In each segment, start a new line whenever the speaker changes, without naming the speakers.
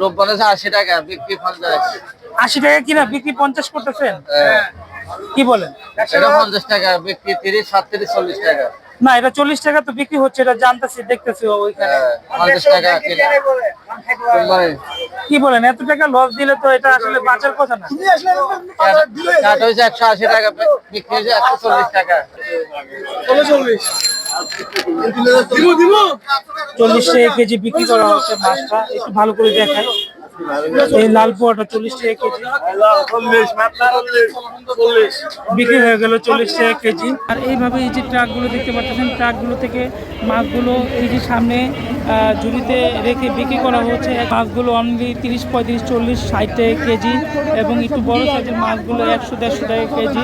রোববার আছে আশি টাকা বিক্রি পঞ্চাশ।
আশি টাকা কিনা বিক্রি পঞ্চাশ করতেছেন?
হ্যাঁ।
কি বলেন?
এটা পঞ্চাশ টাকা বিক্রি তিরিশ সাতত্রিশ চল্লিশ টাকা।
না এটা চল্লিশ টাকা তো বিক্রি হচ্ছে এটা জানতেছি দেখতেছি ওইখানে।
হ্যাঁ, পঞ্চাশ টাকা
কি বলেন এত টাকা লস দিলে তো এটা আসলে বাঁচার কথা না।
হয়েছে একশো আশি টাকা বিক্রি হয়েছে একশো চল্লিশ টাকা।
চল্লিশ টাকা কেজি বিক্রি করা হচ্ছে মাছটা। একটু ভালো করে দেখায় এই লাল পোয়াটা চল্লিশ টাকা কেজি। বিক্রি হয়ে গেল চল্লিশ টাকা কেজি। আর এইভাবে এই যে ট্রাকগুলো দেখতে পাচ্ছেন, ট্রাকগুলো থেকে মাছগুলো এই যে সামনে ঝুড়িতে রেখে বিক্রি করা হচ্ছে। মাছগুলো অনলি তিরিশ, পঁয়ত্রিশ, চল্লিশ, ষাট টাকা কেজি এবং একটু বড় সাইজের মাছগুলো একশো, দেড়শো টাকা কেজি।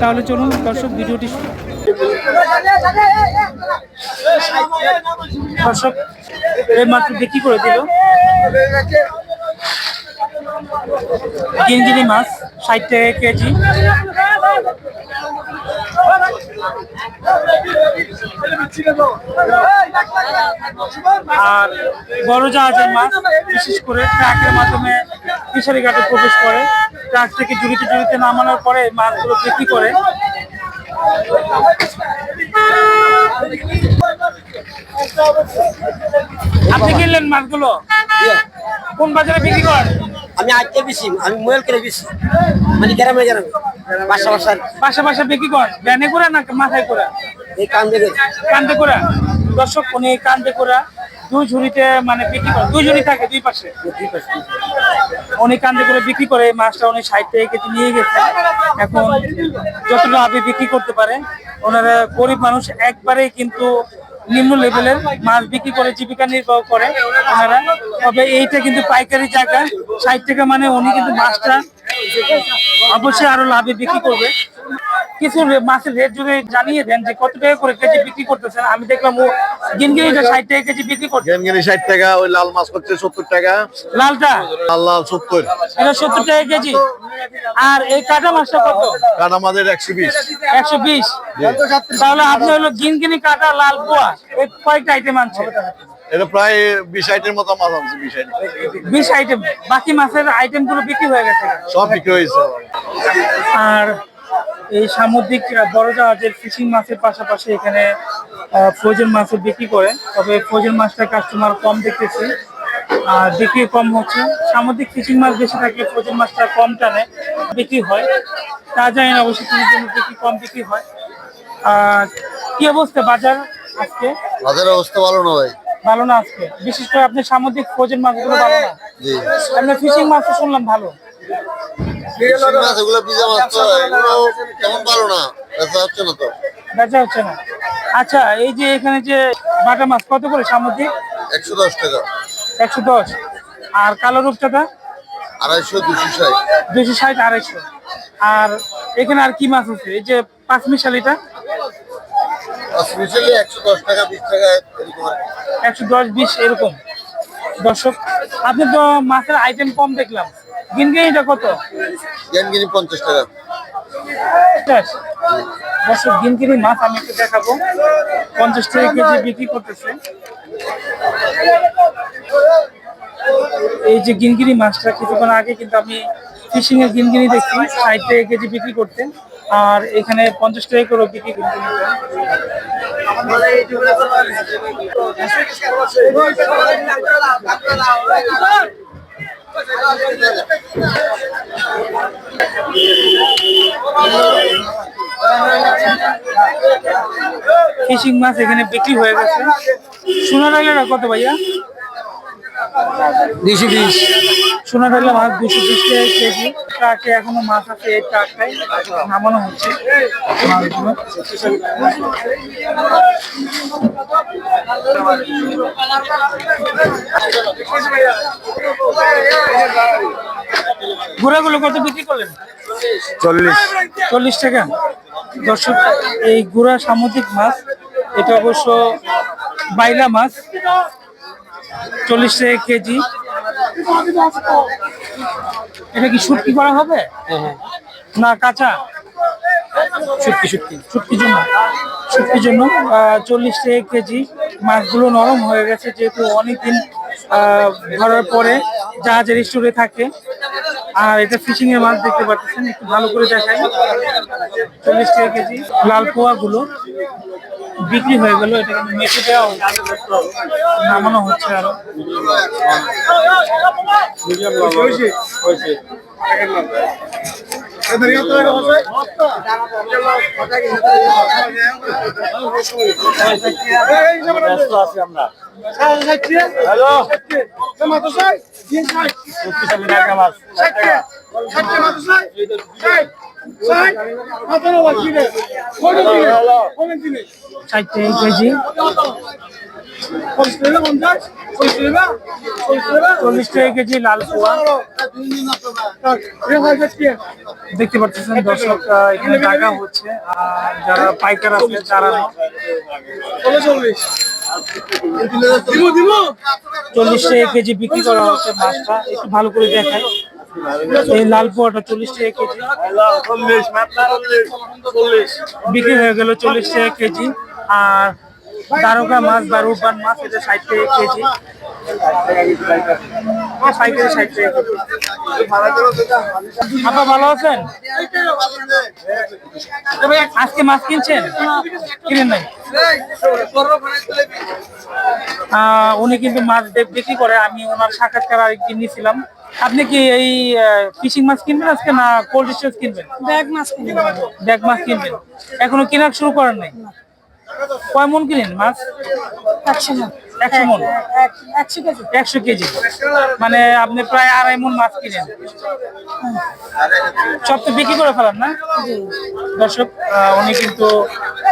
তাহলে চলুন দর্শক, ভিডিওটি দর্শক মাত্র বিক্রি করে দিল। গিনগিনি মাছ, ষাট টাকা কেজি। আর বড় জাহাজের মাছ, বিশেষ করে ট্রাকের মাধ্যমে ফিশারি ঘাটে প্রবেশ করে। ট্রাক থেকে জুড়িতে জুড়িতে নামানোর পরে মাছগুলো বিক্রি করে। আপনি কিনলেন মাছগুলো? কোন বাজারে বিক্রি করেন?
আমি আজকে বেশি আমি মোবাইল করে বেশি। মানে গ্রামে গ্রামে বাসা বাসা।
বাসা বাসা বিক্রি করেন? ভ্যানে করে না মাথায় করে?
এই কান্দে
কান্দে করে? দর্শক উনি কান্দে করে। দুই ঝুড়িতে মানে বিক্রি করে, দুই ঝুড়ি থাকে দুই পাশে। উনি কান্দে করে বিক্রি করে, মাছটা উনি ষাট টাকা কেজি নিয়ে গেছে। এখন যতটা আপনি বিক্রি করতে পারে, ওনারা গরিব মানুষ, একবারেই কিন্তু নিম্ন লেভেলের মাছ বিক্রি করে, জীবিকা নির্বাহ করে ওনারা। তবে এইটা কিন্তু পাইকারি জায়গা, ষাট টাকা মানে উনি কিন্তু মাছটা অবশ্যই আরও লাভে বিক্রি করবে। কিছু মাছের রেট যদি জানিয়ে দেন যে কত টাকা করে কেজি বিক্রি করতেছেন আমি দেখলাম ও গিনগিনিটা ষাট টাকা কেজি বিক্রি করছে।
গেনগেনি ষাট টাকা ওই লাল মাছ করছে সত্তর টাকা।
লালটা?
লাল লাল সত্তর।
এটা সত্তর টাকা কেজি। আর এই কাটা মাছটা কত?
কাটা মাছের একশো বিশ।
একশো বিশ। তাহলে আপনি হলো গিনগিনি কাটা লাল পোয়া এই কয়েকটা আইটেম আনছে
এটা প্রায় বিশ আইটের মতো মাছ আছে বিশ আইটেম।
বিশ আইটেম। বাকি মাছের আইটেমগুলো বিক্রি হয়ে গেছে
সব বিক্রি হয়েছে
আর এই সামুদ্রিক বড় জাহাজের ফিশিং মাছের পাশাপাশি এখানে ফ্রোজেন মাছও বিক্রি করে তবে ফ্রোজেন মাছটা কাস্টমার কম দেখতেছি। আর বিক্রি কম হচ্ছে। সামুদ্রিক ফিশিং মাছ বেশি থাকলে ফ্রোজেন মাছটা কম টানে বিক্রি হয়। তা জানি না অবশ্যই কোনো জন্য বিক্রি কম বিক্রি হয়। আর কি অবস্থা বাজার আজকে?
বাজারের অবস্থা ভালো না ভাই।
ভালো না আজকে। বিশেষ করে আপনি সামুদ্রিক ফ্রোজেন মাছগুলো ভালো না। আপনি ফিশিং মাছ শুনলাম ভালো। বেচা হচ্ছে না আচ্ছা এই যে এখানে যে বাটা মাছ কত করে সামুদ্রিক?
একশো দশ টাকা।
একশো দশ। আর কালো রূপচাঁদা?
আড়াইশো দুশো ষাট।
দুশো ষাট আড়াইশো। আর এখানে আর কি মাছ আছে? এই যে পাঁচ মিশালিটা
স্পেশালি একশো দশ টাকা বিশ টাকা এরকম
একশো দশ বিশ এরকম। দর্শক আপনি তো মাছের আইটেম কম দেখলাম। গিনগিনিটা কত?
গেনগিনি পঞ্চাশ টাকা।
দর্শক গিনগিনি মাছ আমি একটু দেখাবো। পঞ্চাশ টাকা কেজি বিক্রি করতেছে। এই যে গিনগিনি মাছটা কিছুক্ষণ আগে কিন্তু আমি ফিশিং এর গিনগিনি দেখছি ষাট টাকা কেজি বিক্রি করতেন। আর এখানে পঞ্চাশ টাকা করে বিক্রি গিনগিনিটা ফিশিং মাছ এখানে বিক্রি হয়ে গেছে। সোনা ডালের কত ভাইয়া?
বিশ।
সোনা মাছ দুশো বিশ কেজি। ট্রাকে এখনও মাছ আছে এই ট্রাকটাই নামানো হচ্ছে। মাছগুলো ঘোড়াগুলো কত বিক্রি করলেন?
চল্লিশ।
চল্লিশ টাকা। দর্শক এই গুড়া সামুদ্রিক মাছ এটা অবশ্য বাইলা মাছ। চল্লিশ টাকা কেজি। এটা কি শুটকি করা হবে? না কাঁচা? শুটকি শুটকি। শুটকির জন্য। শুটকির জন্য চল্লিশ টাকা কেজি। মাছগুলো নরম হয়ে গেছে যেহেতু অনেকদিন ধরার পরে জাহাজের স্টোরে থাকে। আর এটা ফিশিং এর মাছ দেখতে পাচ্ছেন একটু ভালো করে দেখাই। চল্লিশ টাকা কেজি লাল পোয়া গুলো বিক্রি হয়ে গেল এটা কিন্তু মেপে দেওয়া নামানো হচ্ছে আরও ষাট টাকা কেজি চল্লিশ টাকা কেজি লাল পোয়া দেখতে পাচ্ছেন দর্শক এখানে টাকা হচ্ছে আর যারা পাইকার আছে তারা চল্লিশ। টাকা কেজি বিক্রি করা হচ্ছে মাছটা একটু ভালো করে দেখায় এই লাল পোয়াটা চল্লিশ টাকা কেজি বিক্রি হয়ে গেল চল্লিশ টাকা কেজি। আর দ্বারকা মাছ বা রূপবান মাছ এটা ষাট টাকা কেজি। পাইকারি ষাট টাকা কেজি। ভালো আছেন? আজকে মাছ কিনছেন? কিনেন নাই? আহ, উনি কিন্তু মাছ বিক্রি করে আমি ওনার সাক্ষাৎকার আরেকদিন নিয়েছিলাম আপনি কি এই ফিশিং মাছ কিনবেন আজকে না কোল্ড স্টোরেজ কিনবেন?
ব্যাগ মাছ কিনে
ব্যাগ মাছ কিনবেন। এখনও কেনার শুরু করেন নাই? কয় মন কিনেন মাছ?
একশো মন।
একশো মন?
একশো কেজি।
একশো কেজি। মানে আপনি প্রায় আড়াই মন মাছ কিনেন। সব তো বিক্রি করে ফেলান না? দর্শক উনি কিন্তু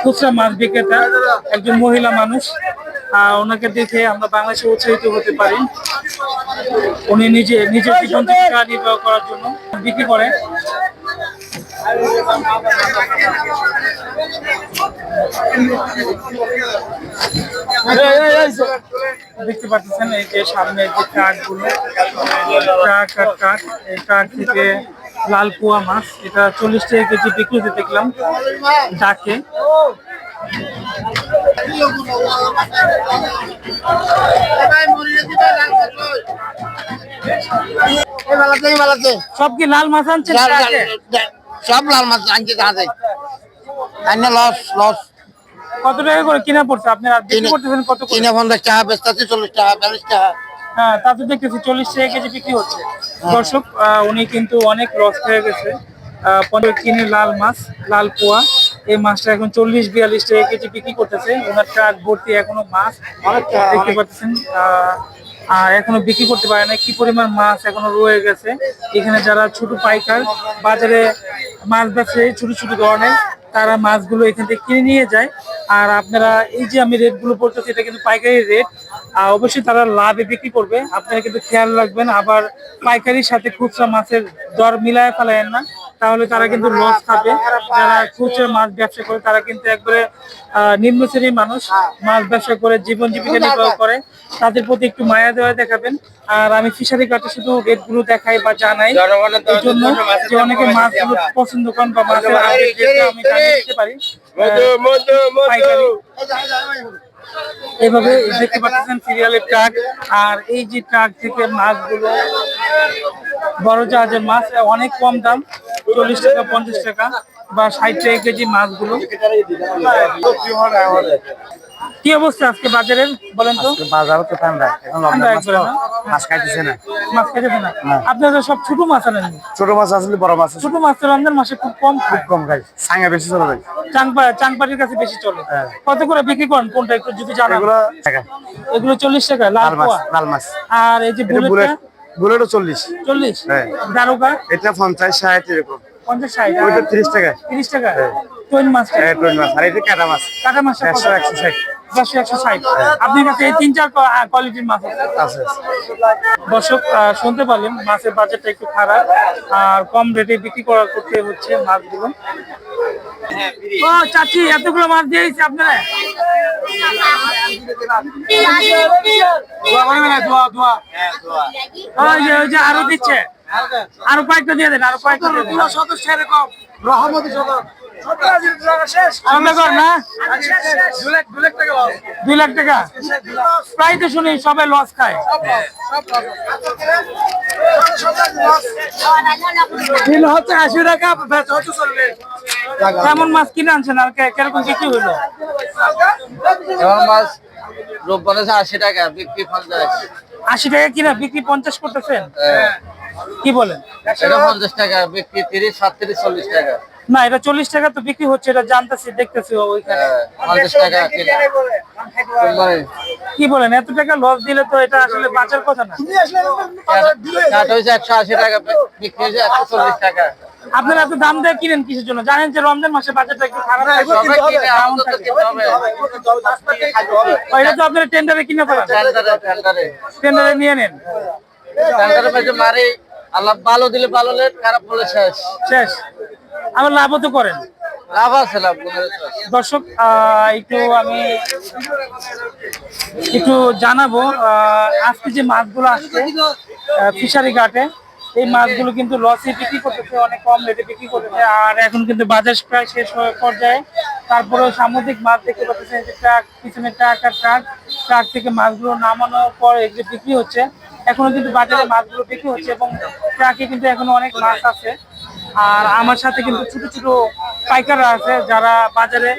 খুচরা মাছ বিক্রেতা একজন মহিলা মানুষ। আহ, ওনাকে দেখে আমরা বাংলাদেশে উৎসাহিত হতে পারি। উনি নিজে নিজের জীবন জীবিকা নির্বাহ করার জন্য বিক্রি করে দেখতে পাচ্ছেন এই যে সামনে যে ট্রাকগুলো ট্রাক আর ট্রাক এই ট্রাক থেকে লাল পোয়া মাছ এটা চল্লিশ টাকা কেজি বিক্রি হতে দেখলাম ডাকে। সব কি লাল মাছ ট্রাকে?
সব লাল মাছ আনছি তাহাতে আন্য লস লস।
কত টাকা করে কিনা পড়ছে? আপনারা বিক্রি করতেছেন কত
কিনে পঞ্চাশ টাকা বেচতেছি চল্লিশ টাকা বিয়াল্লিশ টাকা।
হ্যাঁ তা তো দেখতেছি চল্লিশ টাকা কেজি বিক্রি হচ্ছে। দর্শক আহ, উনি কিন্তু অনেক লস হয়ে গেছে। পনেরো কিনে লাল মাছ লাল পোয়া। এই মাছটা এখন চল্লিশ বিয়াল্লিশ টাকা কেজি বিক্রি করতেছে। ওনার ট্রাক ভর্তি এখনও মাছ দেখতে পাচ্ছেন। আর এখনও বিক্রি করতে পারে না কি পরিমাণ মাছ এখনও রয়ে গেছে। এখানে যারা ছোট পাইকার বাজারে মাছ ব্যবসায়ী ছোট ছোট ধরনের তারা মাছগুলো এখান থেকে কিনে নিয়ে যায়। আর আপনারা এই যে আমি রেটগুলো বলতেছি, এটা কিন্তু পাইকারি রেট অবশ্যই তারা লাভে বিক্রি করবে। আপনারা কিন্তু খেয়াল রাখবেন আবার পাইকারির সাথে খুচরা মাছের দর মিলায় ফেলায়েন না। তাহলে তারা কিন্তু লস খাবে। যারা খুচরা মাছ ব্যবসা করে তারা কিন্তু একবারে নিম্ন শ্রেণির মানুষ মাছ ব্যবসা করে জীবন জীবিকা নির্বাহ করে। তাদের প্রতি একটু মায়া দেওয়া দেখাবেন। আর আমি ফিশারি কাটে শুধু রেটগুলো দেখাই বা জানাই। এই জন্য যে অনেকে মাছগুলো পছন্দ করেন বা মাছের আমি জানিয়ে দিতে পারি। এভাবে দেখতে পাচ্ছেন সিরিয়ালের ট্রাক, আর এই যে ট্রাক থেকে মাছগুলো, বড় জাহাজের মাছ অনেক কম দাম, চল্লিশ টাকা, পঞ্চাশ টাকা বা ষাট টাকা কেজি মাছগুলো। কি অবস্থা আজকে বাজারের বলেন তো?
বাজার তো ঠান্ডা এখন মাছ খাইতেছে না।
মাছ খাইতেছে না? হ্যাঁ। আপনাদের সব ছোট মাছ আনেন।
ছোট মাছ আসলে বড় মাছ
ছোট মাছ তো রমজান মাসে খুব কম খুব
কম খাই সাঙ্গা বেশি চলে যায়
চাংপা চাংপাটির কাছে বেশি চলে। হ্যাঁ। কত করে বিক্রি করেন? কোনটা একটু যদি জানান।
এগুলো টাকা।
এগুলো 40 টাকা লাল
মাছ লাল মাছ।
আর এই যে
বুলেট বুলেটও 40
40
হ্যাঁ।
দারোগা?
এটা 50 60 এরকম।
50 60
ওইটা 30 টাকা।
30 টাকা? টইন মাছ
হ্যাঁ টইন হ্যাঁ, মাছ। আর এটা কাটা মাছ।
কাটা মাছ
160 একপাশে
একশো ষাট। আপনার কাছে এই তিন চার কোয়ালিটির হ্যাঁ, মাছ আছে। দর্শক শুনতে পারলেন মাছের বাজারটা একটু খারাপ আর কম রেটে বিক্রি করা করতে হচ্ছে মাছগুলো। ও চাচি এতগুলো মাছ দিয়েছে আপনারা? হ্যাঁ, আরও দিচ্ছে। আরও কয়েকটা দিয়ে দেন আরও কয়েকটা রহমতি সদর দুই লাখ টাকা? প্রায় তো শুনি সবাই লস খায়।
কিলো হচ্ছে আশি টাকা বেচা হচ্ছে চলবে।
কেমন মাছ কিনে আনছেন আর কে- কীরকম বিক্রি হইল
এবার মাছ? রোববার আছে আশি টাকা বিক্রি পঞ্চাশ।
আশি টাকা কিনা বিক্রি পঞ্চাশ করতেছেন?
হ্যাঁ।
কি বলেন?
পঞ্চাশ টাকা বিক্রি তিরিশ সাতত্রিশ চল্লিশ টাকা।
না এটা চল্লিশ টাকা তো বিক্রি হচ্ছে এটা জানতেছি দেখতেছি ওইখানে।
হ্যাঁ,
কি বলেন এত টাকা লস দিলে তো এটা আসলে বাঁচার কথা না।
একশো আশি টাকা বিক্রি হয়েছে একশো চল্লিশ টাকা।
আপনারা এত দাম দিয়ে কিনেন কিসের জন্য? জানেন যে রমজান মাসে বাজারটা একটু খারাপ এটা তো আপনারা টেন্ডারে কিনে ফেলেন।
টেন্ডারে টেন্ডারে
টেন্ডারে নিয়ে নেন।
টেন্ডারে মারি আল্লাহ ভালো দিলে ভালো হলে খারাপ হলে শেষ।
শেষ। আবার লাভও তো করেন।
লাভ আছে লাভ
দর্শক একটু আমি একটু জানাব আজকে যে মাছগুলো আসছে ফিশারি ঘাটে এই মাছগুলো কিন্তু লসে বিক্রি করতেছে অনেক কম রেটে বিক্রি করতেছে আর এখন কিন্তু বাজার প্রায় শেষ হয়ে পর্যায়ে। তারপরেও সামুদ্রিক মাছ দেখতে পাচ্ছেন যে ট্রাক পিছনে ট্রাক আর ট্রাক। ট্রাক থেকে মাছগুলো নামানোর পর এগুলো বিক্রি হচ্ছে। এখনও কিন্তু বাজারে মাছগুলো বিক্রি হচ্ছে এবং ট্রাকে কিন্তু এখনও অনেক মাছ আছে। আর আমার সাথে কিন্তু ছোট ছোট পাইকাররা আছে যারা বাজারে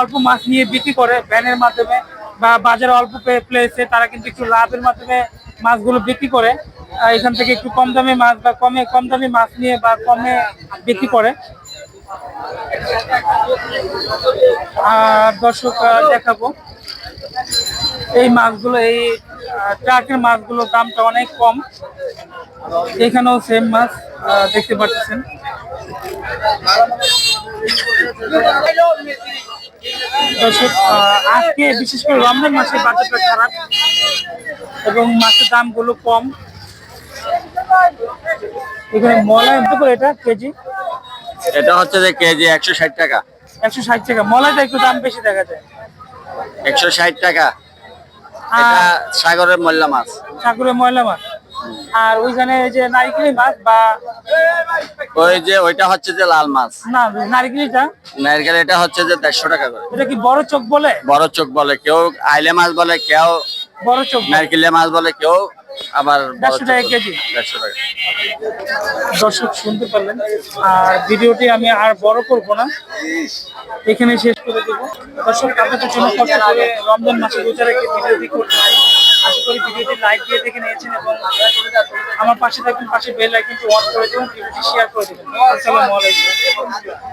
অল্প মাছ নিয়ে বিক্রি করে ভ্যানের মাধ্যমে বা বাজারে অল্প প্লেসে তারা কিন্তু একটু লাভের মাধ্যমে মাছগুলো বিক্রি করে। এখান থেকে একটু কম দামে মাছ বা কমে কম দামে মাছ নিয়ে বা কমে বিক্রি করে। আর দর্শক দেখাবো। এই মাছগুলো এই ট্রাকের মাছগুলোর দামটা অনেক কম। এখানেও সেম মাছ দেখতে পাচ্ছেন। দর্শক আজকে বিশেষ করে রমজান মাসে বাজারটা খারাপ এবং মাছের দামগুলো কম। এখানে মলাই কত করে এটা কেজি?
এটা হচ্ছে যে কেজি একশো ষাট টাকা।
একশো ষাট টাকা। মলাইটা একটু দাম বেশি দেখা যায়।
একশো ষাট টাকা। এটা সাগরের ময়লা মাছ।
সাগরের ময়লা মাছ। আর ওইখানে ওই যে নারিকেলি মাছ বা
ওই যে ওইটা হচ্ছে যে লাল মাছ।
না নারিকেলিটা?
নারকেল এটা হচ্ছে যে দেড়শো টাকা করে।
এটা কি বড় চোখ বলে?
বড় চোখ বলে কেউ আইলে মাছ বলে কেউ
বড় চোখ।
নারকেলিয়া মাছ বলে কেউ আবার
দেড়শো টাকা কেজি।
দেড়শো টাকা।
দর্শক শুনতে পারলেন। আর ভিডিওটি আমি আর বড় করব না। এখানে শেষ করে দেব। দর্শক আপনাদের জন্য কষ্ট করে রমজান মাসে রোজা রেখে ভিডিওটি করতে চাই আশা করি ভিডিওটি লাইক দিয়ে দেখে নিয়েছেন এবং আমার পাশে থাকবেন পাশে বেল আইকনটি অন করে দেবেন ভিডিওটি শেয়ার করে দেবেন। আসসালামু আলাইকুম।